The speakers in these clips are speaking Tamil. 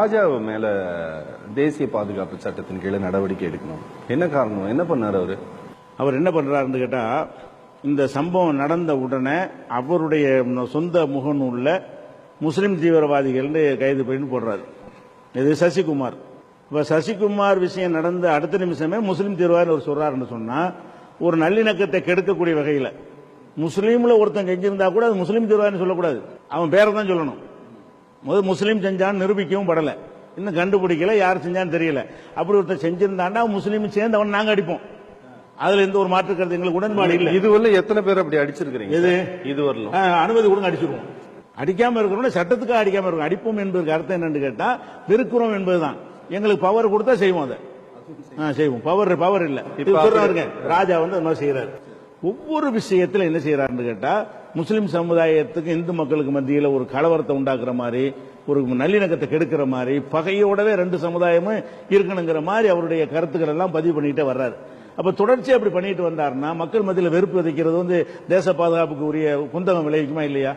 ராஜா மேல தேசிய பாதுகாப்பு சட்டத்தின் கீழே நடவடிக்கை எடுக்கணும். என்ன காரணம்? என்ன பண்ணார் அவரு? அவர் என்ன பண்றாருன்னு கேட்டா இந்த சம்பவம் நடந்த உடனே அவருடைய சொந்த முகநூல்ல முஸ்லிம் தீவிரவாதிகள்னு கைது பண்ணி போடுறாரு. இது சசிகுமார். இப்ப சசிகுமார் விஷயம் நடந்த அடுத்த நிமிஷமே முஸ்லிம் தீவிரவாதி அவர் சொல்றாருன்னு சொன்னா ஒரு நல்லிணக்கத்தை கெடுக்கக்கூடிய வகையில முஸ்லீம்ல ஒருத்தன் செஞ்சிருந்தா கூட அது முஸ்லீம் தீவிரவாதின்னு சொல்லக்கூடாது. அவன் பேரை தான் சொல்லணும். முதல் முஸ்லீம் செஞ்சான்னு நிரூபிக்கவும் படல. இன்னும் கண்டுபிடிக்கல யார் செஞ்சான்னு தெரியல. அப்படி ஒருத்தன் செஞ்சிருந்தாண்டா முஸ்லீம் சேர்ந்து அவன் நாங்க அடிப்போம். அதுல எந்த ஒரு மாற்று கருத்து எங்களுக்கு உடன்பாடு இல்ல. இதுவரையிலும் எத்தனை பேர் அப்படி அடிச்சிருக்கிறீங்க? இது வரலும் ஆ, அனுமதி கொடுங்க அடிச்சிருவோம். அடிக்காம இருக்கிறோம் சட்டத்துக்காக அடிக்காம இருக்கும் அடிப்போம் என்பதற்கு அர்த்தம் என்னன்னு கேட்டா வெறுக்கிறோம் என்பதுதான். எங்களுக்கு பவர் கொடுத்தா செய்வோம் அதை. செய்வோம். பவர் பவர் இல்ல. இது ராஜா வந்து அது மாதிரி செய்யறாரு ஒவ்வொரு விஷயத்தில் என்ன செய்யறாருன்னு கேட்டா முஸ்லிம் சமுதாயத்துக்கு இந்து மக்களுக்கு மத்தியில் ஒரு கலவரத்தை உண்டாக்குற மாதிரி ஒரு நல்லிணக்கத்தை கெடுக்கிற மாதிரி பகையோடவே ரெண்டு சமுதாயமும் இருக்கணுங்கிற மாதிரி அவருடைய கருத்துக்கள் எல்லாம் பதிவு பண்ணிட்டே வர்றாரு. அப்ப தொடர்ச்சியா அப்படி பண்ணிட்டு வந்தாருன்னா மக்கள் மத்தியில் வெறுப்பு விதைக்கிறது வந்து தேச பாதுகாப்புக்கு உரிய குந்தகம் விளைவிக்குமா இல்லையா?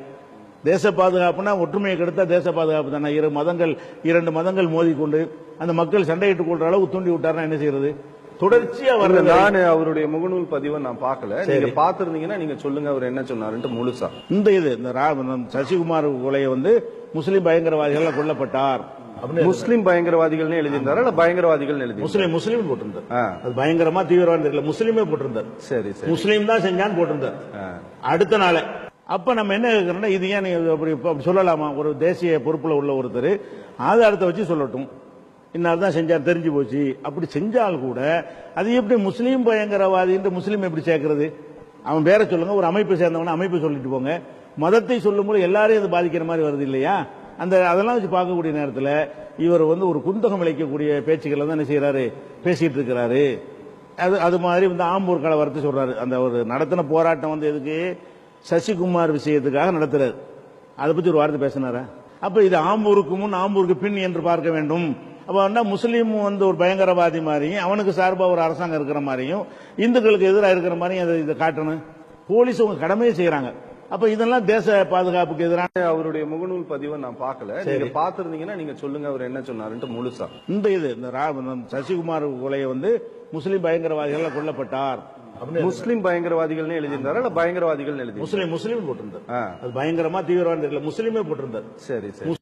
தேச பாதுகாப்புனா ஒற்றுமையை கெடுத்தா தேச பாதுகாப்பு தானே? இரு மதங்கள் இரண்டு மதங்கள் மோதி கொண்டு அந்த மக்கள் சண்டையிட்டுக் கொள்ற அளவுக்கு தூண்டி விட்டாருன்னா என்ன செய்யறது? தொடர்ச்சியா வர்றது. நானு அவருடைய முகநூல் பதிவை நான் பார்க்கல. நீங்க பாத்துருந்தீங்கன்னா நீங்க சொல்லுங்க அவர் என்ன சொன்னாருன்ட்டு முழுசா. இந்த இது இந்த சசிகுமார் கொலையை வந்து முஸ்லிம் பயங்கரவாதிகள் கொல்லப்பட்டார். முஸ்லிம் பயங்கரவாதிகள்னு எழுதியிருந்தாரா இல்ல பயங்கரவாதிகள் எழுதி முஸ்லிம் முஸ்லீம் போட்டிருந்தார். அது பயங்கரமா தீவிரவாதம் தெரியல முஸ்லீமே போட்டிருந்தார். சரி சரி. முஸ்லீம் தான் செஞ்சான்னு போட்டிருந்தார். அடுத்த நாளே. அப்ப நம்ம என்ன கேட்கறோம்னா இது ஏன் நீங்க அப்படி சொல்லலாமா? ஒரு தேசிய பொறுப்புல உள்ள ஒருத்தர். ஆதாரத்தை வச்சு சொல்லட்டும். இன்னார் தான் செஞ்சார் தெரிஞ்சு போச்சு. அப்படி செஞ்சால் கூட அது எப்படி முஸ்லீம் பயங்கரவாதின்ற முஸ்லீம் எப்படி சேர்க்கறது? அவன் பேரை சொல்லுங்க ஒரு அமைப்பு சேர்ந்தவன அமைப்பு சொல்லிட்டு போங்க. மதத்தை சொல்லும்போது எல்லாரையும் அது பாதிக்கிற மாதிரி வருது இல்லையா? அந்த அதெல்லாம் வச்சு பார்க்கக்கூடிய நேரத்தில் இவர் வந்து ஒரு குந்தகம் விளைக்கக்கூடிய பேச்சுக்களை தான் என்ன செய்யறாரு பேசிட்டு இருக்கிறாரு. அது அது மாதிரி வந்து ஆம்பூர் கலவரத்தை சொல்றாரு. அந்த ஒரு நடத்தின போராட்டம் வந்து எதுக்கு? சசிகுமார் விஷயத்துக்காக நடத்துறாரு. அதை பற்றி ஒரு வார்த்தை பேசினாரா? அப்ப இது ஆம்பூருக்கு முன் ஆம்பூருக்கு பின் என்று பார்க்க வேண்டும். அப்ப என்ன முஸ்லீம் வந்து ஒரு பயங்கரவாதி மாதிரியும் அவனுக்கு சார்பா ஒரு அரசாங்கம் இருக்கிற மாதிரியும் இந்துக்களுக்கு எதிராக இருக்கிற மாதிரியும் அதை இதை காட்டணும். போலீஸ் உங்க கடமையை செய்யறாங்க அப்ப இதெல்லாம் தேச பாதுகாப்புக்கு எதிரான அவருடைய முகநூல் பதிவை நான் பார்க்கல. நீங்க பாத்துருந்தீங்கன்னா நீங்க சொல்லுங்க அவர் என்ன சொன்னாருன்ட்டு முழுசா. இந்த இது இந்த ரா- சசிகுமார் கொலையை வந்து முஸ்லீம் பயங்கரவாதிகள் கொல்லப்பட்டார். முஸ்லிம் பயங்கரவாதிகள்னு எழுதியிருந்தாரா இல்ல பயங்கரவாதிகள் எழுதி முஸ்லீம் முஸ்லீம் போட்டிருந்தார். அது பயங்கரமா தீவிரவாதம் தெரியல முஸ்லீமே போட்டிருந்தார். சரி சரி.